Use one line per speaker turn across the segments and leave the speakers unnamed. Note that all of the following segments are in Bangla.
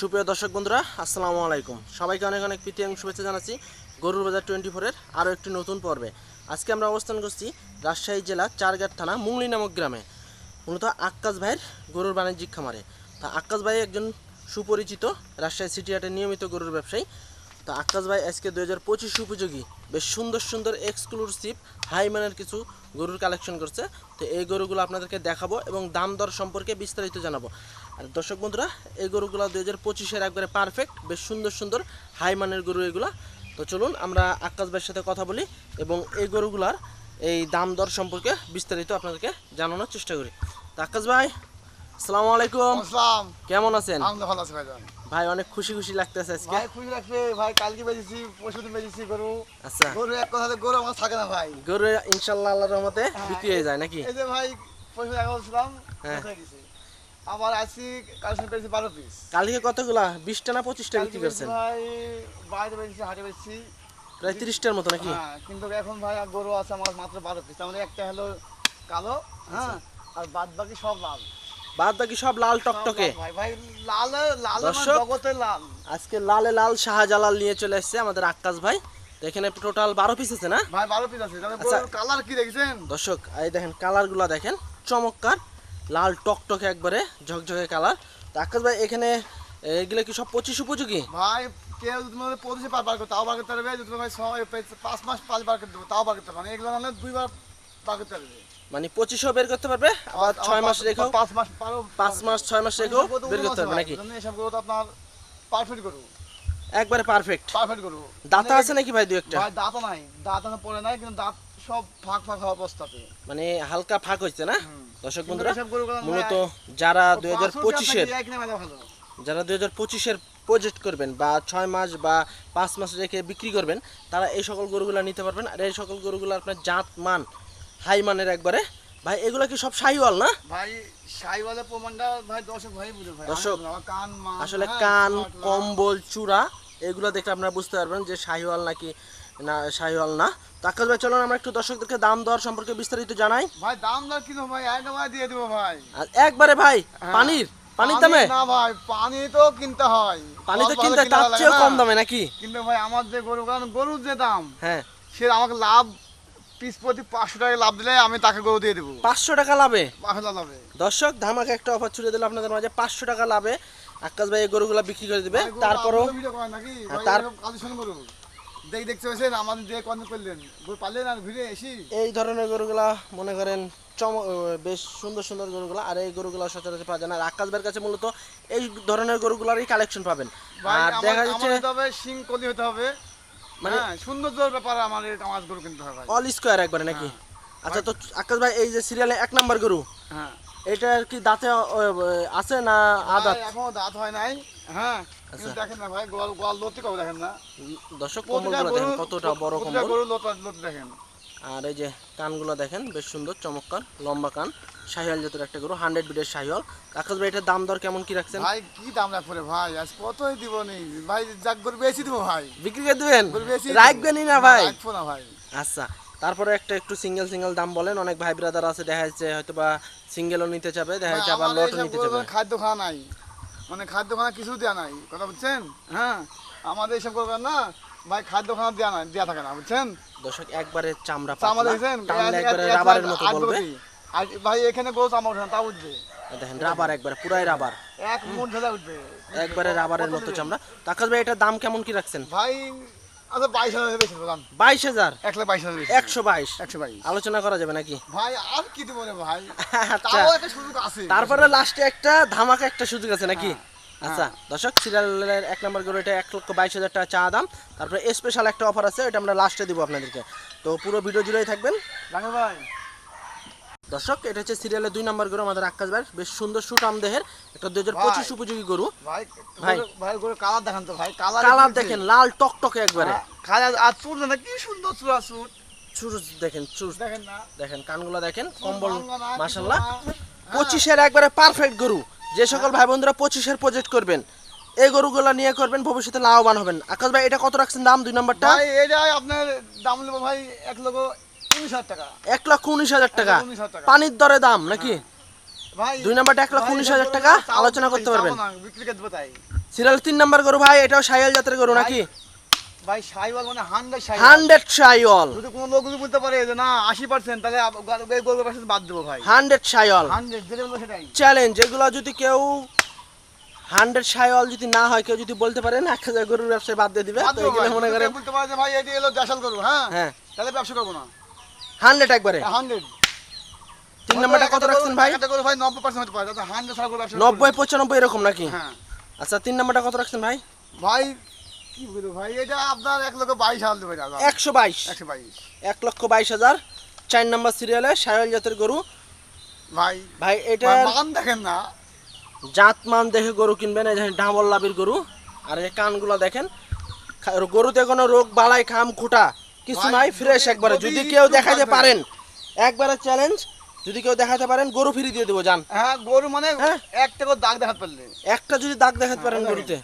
সুপ্রিয় দর্শক বন্ধুরা, আসসালামু আলাইকুম। সবাইকে অনেক অনেক প্রীতি এবং শুভেচ্ছা জানাচ্ছি গরুর বাজার টোয়েন্টি ফোরের আরও একটি নতুন পর্বে। আজকে আমরা অবস্থান করছি রাজশাহী জেলা চারঘাট থানা মুংলি নামক গ্রামে, মূলত আক্কাস ভাইয়ের গরুর বাণিজ্যিক খামারে। তা আক্কাস ভাই একজন সুপরিচিত রাজশাহী সিটি হাটের নিয়মিত গরুর ব্যবসায়ী। তো আকাশ ভাই আজকে দু হাজার পঁচিশ উপযোগী বেশ সুন্দর সুন্দর এক্সক্লুসিভ হাই মানের কিছু গরুর কালেকশন করছে। তো এই গরুগুলো আপনাদেরকে দেখাবো এবং দাম দর সম্পর্কে বিস্তারিত জানাব। আর দর্শক বন্ধুরা এই গরুগুলো দুই হাজার পঁচিশের একবারে পারফেক্ট বেশ সুন্দর সুন্দর হাই মানের গরু এগুলা। তো চলুন আমরা আকাশ ভাইয়ের সাথে কথা বলি এবং এই গরুগুলার এই দাম দর সম্পর্কে বিস্তারিত আপনাদেরকে জানানোর চেষ্টা করি। তো আকাশ ভাই আসসালামু আলাইকুম। কেমন আছেন? ভাই অনেক খুশি খুশি লাগতেছে আজকে।
ভাই খুশি লাগছে। ভাই কালকে বেজেছি পরশুদিন বেজেছি গরু।
আচ্ছা।
গরু এক কথা গরু আমার থাকে না ভাই।
গরু ইনশাল্লাহ আল্লাহর রহমতে বিক্রি হয়ে যায় নাকি?
এই যে ভাই পরশু এগারো ছিলাম
হ্যাঁ।
আবার আজকে কালেকশন বারো পিস
কালকে কতগুলা? বিশটা না পঁচিশটা বিক্রি করছেন?
ভাই বাইরে বেজেছি হাটে বেজেছি
প্রায় তিরিশটার মতো নাকি?
হ্যাঁ কিন্তু এখন ভাই গরু আছে আমার মাত্র বারো পিস আমাদের একটা হলো কালো হ্যাঁ আর বাদ বাকি সব লাল।
বাদ বাকি সব লাল টকটকে?
ভাই ভাই লাল লাল আমার জগতে লাল।
আজকে লালে লাল শাহজালাল নিয়ে চলে এসেছে আমাদের আক্কাস ভাই। এখানে টোটাল বারো পিস আছে না?
ভাই বারো পিস আছে। তাহলে
আচ্ছা।
কালার কি দেখছেন?
দর্শক এই দেখেন কালারগুলো দেখেন চমৎকার। লাল টকটকে একবারে ঝকঝকে কালার। তো আক্কাস ভাই এখানে এগুলো কি সব পঁচিশ উপযোগী?
ভাই কেউ যদি মনে পঁচিশে পার বার করতে তাও বার করতে পারবে। যদি ভাই ছয় পাঁচ মাস পাঁচ বার করতে তাও বার করতে পারবে এগুলো মানে দুইবার বার করতে পারবে
মানে পঁচিশও বের করতে পারবে আবার ছয় মাস রেখেও?
পাঁচ মাস পারো
পাঁচ মাস ছয় মাস রেখেও বের করতে পারবে নাকি?
তো আপনার পারফেক্ট
একবারে পারফেক্ট
পারফেক্ট
দাঁতা আছে নাকি ভাই দু একটা?
ভাই দাঁত নাই। দাঁত পড়ে নাই কিন্তু দাঁত সব ফাঁক ফাঁক হওয়া অবস্থাতে।
মানে হালকা ফাঁক হচ্ছে না? দর্শক বন্ধুরা মূলত যারা দুই হাজার পঁচিশের যারা দুই হাজার পঁচিশের প্রজেক্ট করবেন বা ছয় মাস বা পাঁচ মাস রেখে বিক্রি করবেন তারা এই সকল গরুগুলো নিতে পারবেন। আর এই সকল গরুগুলো আপনার জাত মান হাই মানের একবারে। ভাই এগুলো কি সব শাহিওয়াল না?
ভাই সাইওয়ালা প্রমাণটা ভাই দর্শক ভাই বুঝে ভাই।
দর্শক,
কান
আসলে কান। কম্বল চূড়া এগুলো দেখলে আপনারা বুঝতে পারবেন যে শাহিওয়াল নাকি না শাহিওয়াল না। তাকাজ ভাই চলুন আমরা একটু দর্শকদেরকে দাম দর সম্পর্কে বিস্তারিত জানাই।
ভাই দাম দর কি ভাই? একবারে ভাই দিয়ে দেবো ভাই।
একবারে ভাই। পানির পানির দামে?
না ভাই পানি তো কিনতে হয়।
পানি তো কিনতে
কিনা
তার
চেয়ে
চেয়েও কম দামে নাকি?
কিন্তু ভাই আমার যে গরু গরুর যে দাম
হ্যাঁ।
সে আমাকে লাভ পিস প্রতি পাঁচশো টাকা লাভ দিলে আমি তাকে গরু দিয়ে দেবো।
পাঁচশো টাকা লাভে?
পাঁচশো লাভে।
দর্শক ধামাকে একটা অফার ছুড়ে দিল আপনাদের মাঝে। পাঁচশো টাকা লাভে আকাশ ভাই এই গরুগুলো বিক্রি করে দিবে। তারপরও হ্যাঁ, তার-
দেখ দেখতে আমাদের যে কর্ণ করলেন। গরু পারলেন আর ঘুরে এসি।
এই ধরনের গরুগুলা মনে করেন চম বেশ সুন্দর সুন্দর গরুগুলা। আর এই গরুগুলা সচরাচর পাওয়া যায় না। আকাশ ভাইয়ের কাছে মূলত এই ধরনের গরুগুলারই কালেকশন পাবেন। আর দেখা যাচ্ছে
কলি হতে হবে।
মানে-
সৌন্দর্যের ব্যাপারে আমার এটা আমার গরু কিনতে হবে
অল স্কোয়ার একবারে নাকি? আচ্ছা তো আকাশ ভাই এই যে সিরিয়ালে এক নাম্বার গরু
হ্যাঁ।
এটার কি দাঁতে আছে না আদাত?
এখনও দাঁত হয় নাই। হ্যাঁ
আচ্ছা।
দেখেন না ভাই গোয়াল গোয়াল লতি কবে দেখেন না?
দর্শক দেখেন কতটা বড়
প্রতিটা গরু লতি দেখেন।
আর এই যে কানগুলো দেখেন বেশ সুন্দর চমৎকার লম্বা কান। শাহিওয়াল জাতের একটা গরু হান্ড্রেড বিডের শাহিওয়াল। আকাশ ভাই এটার দাম দর কেমন কি রাখছেন?
ভাই কি দাম রাখব ভাই? আজ কতই দিব নি? ভাই যাক গরু বেশি দিব ভাই।
বিক্রি করে দিবেন? রাখবেনই না ভাই।
রাখব না ভাই।
আচ্ছা তারপরে একটা একটু সিঙ্গেল সিঙ্গেল দাম বলেন। অনেক ভাই ব্রাদার আছে দেখা যাচ্ছে হয়তো বা সিঙ্গেলও নিতে চাবে দেখা যাচ্ছে আবার লটও নিতে চাবে।
খাদ্য খাওয়া নাই। মানে খাদ্য খাওয়া কিছু দেওয়া নাই। কথা বুঝছেন? হ্যাঁ। আমাদের এইসব করবেন না ভাই খাদ্য খাওয়া দেওয়া নাই দেওয়া থাকে না বুঝছেন?
দর্শক একবারে চামড়া
চামড়া
টানলে একবারে
এক- এক
রাবারের মতো বলবে।
আর ভাই এখানে উঠে না তা উঠবে।
দেখেন রাবার একবারে পুরাই রাবার
এক মন উঠবে।
একবারে রাবারের মতো চামড়া। তাকাজ ভাই এটার দাম কেমন কি রাখছেন?
ভাই আচ্ছা বাইশ হাজার বেশি দাম।
বাইশ হাজার?
এক লাখ বাইশ হাজার
একশো বাইশ।
একশো বাইশ।
আলোচনা করা যাবে নাকি?
ভাই আর কি দেবো রে ভাই?
আচ্ছা।
তাও একটা সুযোগ আছে।
তারপরে লাস্টে একটা ধামাকা একটা সুযোগ আছে নাকি?
হ্যাঁ,
আচ্ছা দর্শক সিরিয়ালের এক নম্বর গরু এটা এক লক্ষ বাইশ হাজার টাকা চা দাম। তারপরে স্পেশাল একটা অফার আছে এটা আমরা লাস্টে দিব আপনাদেরকে। তো পুরো ভিডিও জুড়েই থাকবেন।
ভাই।
দর্শক এটা হচ্ছে সিরিয়ালের দুই নম্বর গরু আমাদের আকাশ ভাই। বেশ সুন্দর সুটাম দেহের একটা দুই হাজার পঁচিশ উপযোগী গরু।
ভাই
ভাই।
গরু- কালার দেখান তো ভাই কালার
কালার দেখেন লাল টকটকে একবারে।
কালার আর চুল না কি সুন্দর আর চুল।
চুর দেখেন চুর
দেখেন না।
দেখেন কানগুলো দেখেন কম্বল
না।
পঁচিশের একবারে পারফেক্ট গরু। যে সকল ভাই বন্ধুরা পঁচিশের প্রজেক্ট করবেন এই গরুগুলো নিয়ে করবেন ভবিষ্যতে লাভবান হবেন। আকাশ ভাই এটা কত রাখছেন দাম দুই নম্বরটা?
ভাই এটাই আপনার দাম নেব ভাই এক লক্ষ হাজার টাকা।
এক লক্ষ উনিশ হাজার টাকা। পানির দরে দাম নাকি দুই নাম্বারটা এক লক্ষ উনিশ হাজার টাকা? আলোচনা করতে পারবেন।
না, করে
সিরিয়াল তিন নাম্বার গরু ভাই এটাও সাইয়াল জাতের গরু নাকি?
ভাই সাইওয়াল মানে হান্ড্রেড সাইওয়াল।
হান্ড্রেড সাইওয়াল।
যদি কোনো লোক যদি বলতে পারে যে না আশি পার্সেন্ট তাহলে এই গরুর পাশে বাদ দেবো ভাই।
হান্ড্রেড সাইওয়াল।
হান্ড্রেড যেটা বলব সেটাই।
চ্যালেঞ্জ এগুলো যদি কেউ হান্ড্রেড সাইওয়াল যদি না হয় কেউ যদি বলতে এক হাজার গরুর ব্যবসায় বাদ দিয়ে দিবে তো এগুলো মনে
কেউ বলতে পারে যে ভাই এটি এলো দেশাল গরু হ্যাঁ?
হ্যাঁ।
তাহলে ব্যবসা করব না।
হান্ড্রেড একবারে।
হান্ড্রেড।
তিন নাম্বারটা কত রাখছেন ভাই?
ভাই নব্বই পার্সেন্ট হতে পারে। ব্যবসা
নব্বই পঁচানব্বই এরকম নাকি?
হ্যাঁ।
আচ্ছা তিন নাম্বারটা কত রাখছেন ভাই?
ভাই কি বলব ভাই এটা আপনার এক লক্ষ বাইশ হাজার দেবে দাদা
একশো বাইশ।
একশো বাইশ।
এক লক্ষ বাইশ হাজার চার নাম্বার সিরিয়ালে সায়ল জাতের গরু।
ভাই
ভাই এটা
মান দেখেন না।
জাত মান দেখে গরু কিনবেন এই ডাবল লাভের গরু। আর এই কানগুলো দেখেন গরুতে কোনো রোগ বালাই খাম খুঁটা। কিছু নাই ফ্রেশ একবারে।
যদি
কেউ দেখাতে পারেন একবারে চ্যালেঞ্জ যদি কেউ দেখাতে পারেন গরু ফিরিয়ে দিয়ে দেবো জান
হ্যাঁ গরু মানে
হ্যাঁ।
একটা করে দাগ দেখাতে পারলে।
একটা যদি দাগ দেখাতে পারেন
হ্যাঁ,
গরুতে?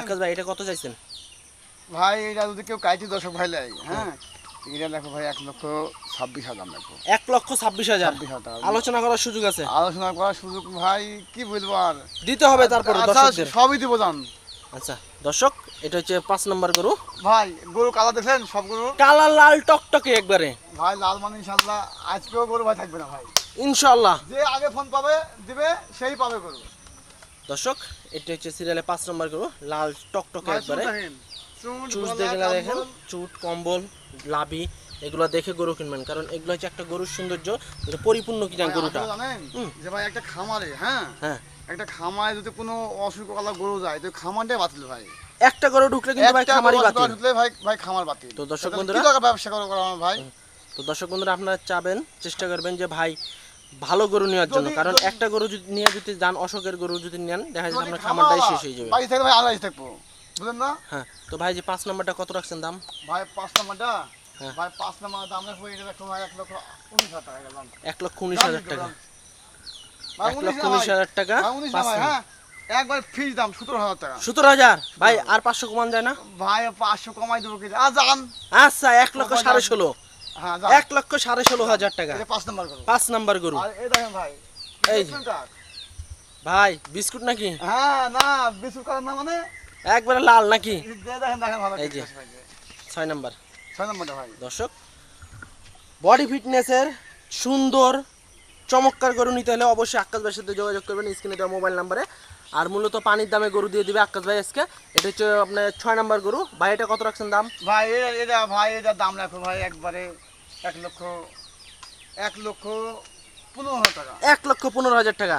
আকাশ ভাই এটা কত চাইছেন?
ভাই এটা যদি কেউ কাইটি দর্শক ভাই লাই হ্যাঁ। এটা দেখো ভাই এক লক্ষ ছাব্বিশ হাজার রাখব
এক লক্ষ ছাব্বিশ হাজার। আলোচনা করার সুযোগ আছে।
আলোচনা করার সুযোগ ভাই কি বলব আর?
দিতে হবে তারপরে
আচ্ছা সবই দিব জান
আচ্ছা দর্শক এটা হচ্ছে পাঁচ নম্বর গরু।
ভাই গরু কালা দেখলেন সব গরু?
কালা লাল টকটকে একবারে।
ভাই লাল মানে ইনশাল্লাহ আজকেও গরু ভাই থাকবে না ভাই।
ইনশাল্লাহ
যে আগে ফোন পাবে দিবে সেই পাবে গরু।
দর্শক এটা হচ্ছে সিরিয়ালে পাঁচ নম্বর গরু লাল টকটকে একবারে। চুজ
গলা,
দেখলে দেখেন চুট কম্বল লাভি এগুলো দেখে গরু কিনবেন। কারণ এগুলো হচ্ছে একটা গরুর সৌন্দর্য পরিপূর্ণ কিনা গরুটা।
জানেন যে ভাই একটা খামারে হ্যাঁ?
হ্যাঁ।
একটা খামারে যদি কোনো অসুখ আলা গরু যায় তো খামারটাই বাতিল ভাই।
একটা গরু ঢুকলে কিন্তু ভাই
একটা
খামারি
গরু
বাতিল
ঢুকলে ভাই ভাই খামার বাতিল।
তো দর্শক বন্ধুরা-
কি ব্যবসা করা করা আমার ভাই
তো দর্শক বন্ধুরা আপনারা চাবেন চেষ্টা করবেন যে ভাই ভালো গরু নেওয়ার জন্য। কারণ একটা গরু যদি নিয়ে যদি যান অশোকের গরু যদি নেন দেখা
যদি
আপনার খামারটাই শেষ হয়ে যাবে।
ভাই আলাদা থাকব। বুঝলেন না?
হ্যাঁ তো ভাই যে পাঁচ নাম্বারটা কত রাখছেন দাম?
ভাই পাঁচ নাম্বারটা?
হ্যাঁ।
ভাই পাঁচ নাম্বার দাম রাখব এটা এক লক্ষ উনিশ হাজার টাকা
এক লক্ষ উনিশ হাজার টাকা। টাকা।
হ্যাঁ? একবার ফিজ দাম সতেরো হাজার টাকা।
সতেরো হাজার? ভাই আর পাঁচশো কমান যায় না?
ভাই পাঁচশো কমাই দেবো কি
আচ্ছা এক লক্ষ সাড়ে ষোলো।
হ্যাঁ
এক লক্ষ সাড়ে ষোলো হাজার টাকা।
পাঁচ নাম্বার করো
পাঁচ নাম্বার গরু।
আর এই দেখেন ভাই
এই বিস্কুট নাকি?
হ্যাঁ না বিস্কুট না মানে?
একবারে লাল নাকি?
এই যে।
ছয় নাম্বার।
ছয় নম্বরটা ভাই।
দর্শক বডি ফিটনেসের সুন্দর চমৎকার গরু নিতে হলে অবশ্যই আকাশ ভাইয়ের সাথে যোগাযোগ করবেন স্ক্রিনে দেওয়া মোবাইল নাম্বারে আর মূলত পানির দামে গরু দিয়ে দিবে আকাশ ভাই আজকে। এটা হচ্ছে আপনার ছয় নাম্বার গরু। ভাই এটা কত রাখছেন দাম?
ভাই এটা ভাই এটা দাম রাখো ভাই একবারে এক লক্ষ এক লক্ষ পনেরো হাজার টাকা।
এক লক্ষ পনেরো হাজার টাকা।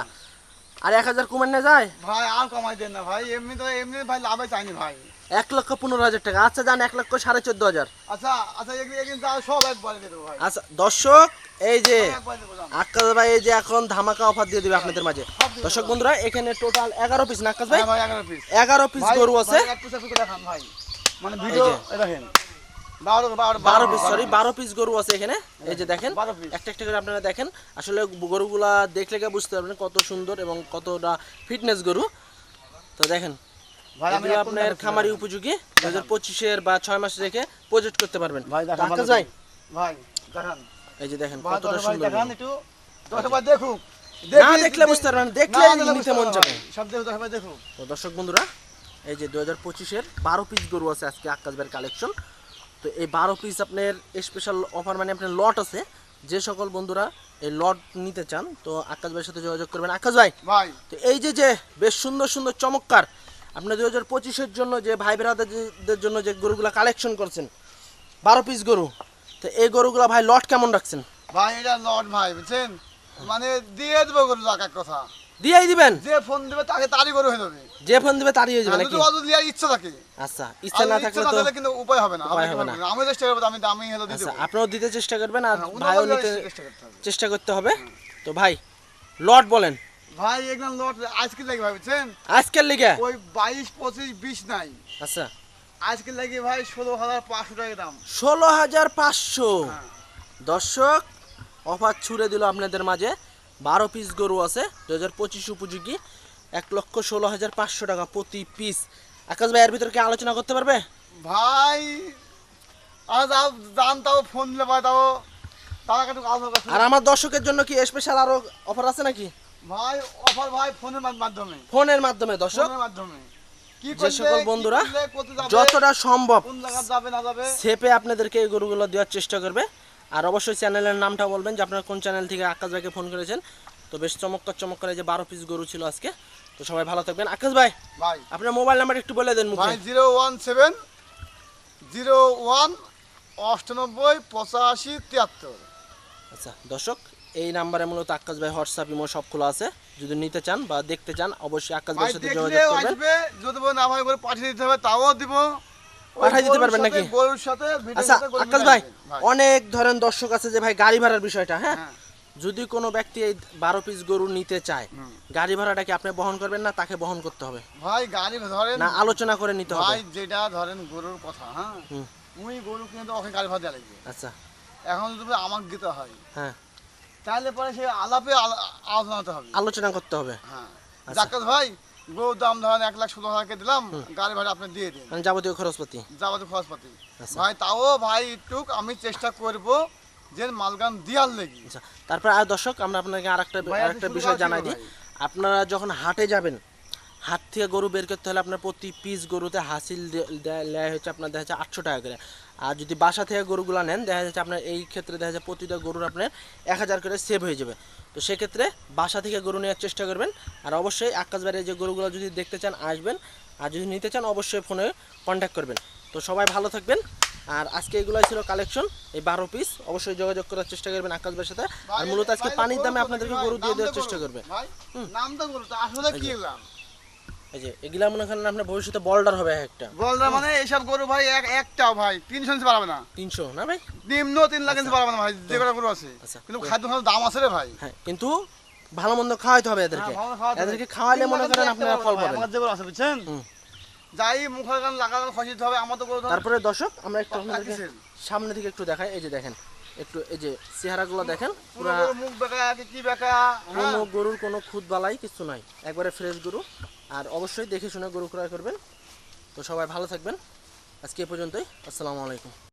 আর এক হাজার কমেন না যায়?
ভাই আর কমাই দেন না ভাই এমনি তো এমনি ভাই লাভে চাইনি ভাই।
এক লক্ষ পনেরো হাজার টাকা। আচ্ছা যান এক লক্ষ সাড়ে চোদ্দ হাজার।
আচ্ছা আচ্ছা সব ভাই।
আচ্ছা দর্শক এই যে। আকাশ ভাই এই যে এখন ধামাকা অফার দিয়ে দিবে আপনাদের মাঝে। দর্শক বন্ধুরা এখানে টোটাল এগারো পিস না আকাশ ভাই?
হ্যাঁ এগারো পিস
গরু আছে।
ভাই মানে ভিডিও দেখেন। বারো
পিস সরি বারো পিস গরু আছে এখানে। এই যে দেখেন একটা একটা করে আপনারা দেখেন। আসলে গরুগুলা দেখলে বুঝতে পারবেন কত সুন্দর এবং কতটা ফিটনেস গরু। তো দেখেন
ভাই
এগুলো আপনার খামারি উপযোগী। দু হাজার পঁচিশের বা ছয় মাস রেখে প্রজেক্ট করতে পারবেন।
ভাই
ভাই
দেখান।
এই যে দেখেন কতটা সুন্দর
দেখান একটু। দশ দেখুক
না দেখলে বুঝতে পারবেন দেখলে নিতে মন যাবে
সব দেখুক দেখুক
তো দর্শক বন্ধুরা এই যে দু হাজার পঁচিশের বারো পিস গরু আছে আজকে আকাশ ভাইয়ের কালেকশন তো এই বারো পিস আপনার স্পেশাল অফার মানে আপনার লট আছে। যে সকল বন্ধুরা এই লট নিতে চান তো আকাশ ভাইয়ের সাথে যোগাযোগ করবেন। আকাশ ভাই
ভাই।
তো এই যে যে বেশ সুন্দর সুন্দর চমৎকার আপনার দু হাজার পঁচিশের জন্য যে ভাই বেড়াদের জন্য যে গরুগুলো কালেকশন করছেন বারো পিস গরু তো এই গরুগুলো ভাই লট কেমন রাখছেন?
ভাই এটা লট ভাই বুঝছেন? মানে দিয়ে দেবো গরু এক কথা।
দিয়েই দিবেন?
যে ফোন দেবে তাকে তারই গরু হয়ে যাবে।
যে ফোন দিবে তারই হয়ে যাবে
আর
নাকি?
যদি অত ইচ্ছা থাকে।
আচ্ছা ইচ্ছা না থাকলে তো
কিন্তু উপায় হবে না।
উপায় হবে না।
আমি চেষ্টা করব আমি দামি হলে দিয়ে
আচ্ছা আপনিও দিতে চেষ্টা করবেন আর
হ্যাঁ,
ভাইও নিতে।
চেষ্টা করতে হবে।
তো ভাই লট বলেন।
ভাই একদম লট আজকে লাগে ভাই বুঝছেন?
আজকের লিগে?
ওই বাইশ পঁচিশ বিশ নাই।
আচ্ছা।
আজকে লাগে ভাই ষোলো হাজার পাঁচশো টাকা দাম।
ষোলো হাজার পাঁচশো?
হ্যাঁ।
দর্শক অফার ছুড়ে দিল আপনাদের মাঝে। বারো পিস গরু আছে দু হাজার পঁচিশ উপযোগী। এক লক্ষ ষোলো হাজার পাঁচশো টাকা প্রতি পিস আকাশ ভাই এর ভিতরে কি আলোচনা করতে পারবে?
ভাই যাও জান তাও ফোন দিলে ভাই তাও
আর আমার দর্শকের জন্য কি স্পেশাল আরও অফার আছে নাকি?
ভাই অফার ভাই ফোনের মাধ্যমে।
ফোনের মাধ্যমে দর্শক।
মাধ্যমে।
যে সকল বন্ধুরা যতটা সম্ভব সেপে আপনাদেরকে এই গরুগুলো দেওয়ার চেষ্টা করবে। আর অবশ্যই চ্যানেলের নামটা বলবেন যে আপনারা কোন চ্যানেল থেকে আকাশ ভাইকে ফোন করেছেন। তো বেশ চমৎকার চমৎকার যে বারো পিস গরু ছিল আজকে। তো সবাই ভালো থাকবেন। আকাশ ভাই
ভাই।
আপনার মোবাইল নাম্বার একটু বলে দেন
ভাই zero one seven zero one অষ্টানব্বই পঁচাশি তিয়াত্তর।
আচ্ছা দর্শক এই নাম্বারে মূলত আকাশ ভাই হোয়াটসঅ্যাপ ইমো সব খোলা আছে। যদি নিতে চান বা দেখতে চান অবশ্যই আকাশ ভাইয়ের সাথে যোগাযোগ করবেন।
যদি না ভাই করে পাঠিয়ে দিতে হবে তাও দিব।
পাঠিয়ে দিতে পারবেন নাকি?
গরুর সাথে
আচ্ছা আকাশ ভাই অনেক ধরেন দর্শক আছে যে ভাই গাড়ি ভাড়ার বিষয়টা হ্যাঁ?
হ্যাঁ।
যদি কোনো ব্যক্তি এই বারো পিস গরু নিতে চায় গাড়ি ভাড়াটা কি আপনি বহন করবেন না তাকে বহন করতে হবে?
ভাই গাড়ি ধরেন
না আলোচনা করে নিতে হবে।
ভাই যেটা ধরেন গরুর কথা হ্যাঁ। উনি গরু কিন্তু ওখানে গাড়ি ভাড়া দেওয়া লাগবে।
আচ্ছা।
এখন যদি আমাকে দিতে হয়
হ্যাঁ।
তাহলে পরে সেই আলাপে আলা- আলোচনা হবে।
আলোচনা করতে হবে।
হ্যাঁ।
আচ্ছা।
জাকাত ভাই গরুর দাম ধরেন এক লাখ ষোলো হাজারকে দিলাম গাড়ি ভাড়া আপনি দিয়ে দিন।
মানে যাবতীয় খরচপাতি।
যাবতীয় খরচপাতি।
আচ্ছা।
ভাই তাও ভাই একটু আমি চেষ্টা করব যে মালগান দিয়ার লেগে।
আচ্ছা তারপর আর দর্শক আমরা আপনাকে আরেকটা
ভাই,
আরেকটা
আপনি
বিষয় জানাই দিই। আপনারা যখন হাটে যাবেন হাট থেকে গরু বের করতে হলে আপনার প্রতি পিস গরুতে হাসিল দেয় হচ্ছে আপনার দেখা যাচ্ছে আটশো টাকা করে। আর যদি বাসা থেকে গরুগুলো নেন দেখা যাচ্ছে আপনার এই ক্ষেত্রে দেখা যাচ্ছে প্রতিটা গরুর আপনার এক হাজার করে সেভ হয়ে যাবে। তো সেক্ষেত্রে বাসা থেকে গরু নেওয়ার চেষ্টা করবেন। আর অবশ্যই আকাশ বাড়ির যে গরুগুলো যদি দেখতে চান আসবেন। আর যদি নিতে চান অবশ্যই ফোনে কন্ট্যাক্ট করবেন। তো সবাই ভালো থাকবেন। আর আজকে এগুলোই ছিল কালেকশন এই বারো পিস অবশ্যই যোগাযোগ করার চেষ্টা করবেন আকাশ ভাইয়ের সাথে। আর মূলত আজকে পানির দামে আপনাদেরকে গরু দিয়ে দেওয়ার চেষ্টা করবে।
গরু তো আসলে কি এলাম?
এই যে এগুলা মনে করেন আপনার ভবিষ্যতে বল্ডার হবে একটা।
বলরা মানে এইসব গরু ভাই এক একটাও ভাই তিনশো নিতে পারবে না।
তিনশো না ভাই?
নিম্ন তিন লাখ নিতে পারবে না ভাই যে কটা গরু আছে।
আচ্ছা।
কিন্তু খাদ্য খাদ্য দাম আছে রে ভাই।
হ্যাঁ কিন্তু ভালো মন্দ খাওয়াইতে হবে এদেরকে।
হ্যাঁ, ভালো খাওয়াতে হবে।
এদেরকে খাওয়ালে মনে করেন আপনারা ফল পাবেন।
আমার যে গরু আছে বুঝছেন? যাই মুখের গান লাগা গান খসি হবে আমার তো গরু
তারপরে দর্শক আমরা একটু আপনাদেরকে সামনে থেকে একটু দেখাই। এই যে দেখেন একটু এই যে চেহারাগুলো দেখেন
পুরো মুখ বেঁকা কি বেঁকা হ্যাঁ।
কোনো গরুর কোনো খুদ বালাই কিছু নাই। একবারে ফ্রেশ গরু। আর অবশ্যই দেখে শুনে গরু ক্রয় করবেন। তো সবাই ভালো থাকবেন। আজকে এ পর্যন্তই। আসসালামু আলাইকুম।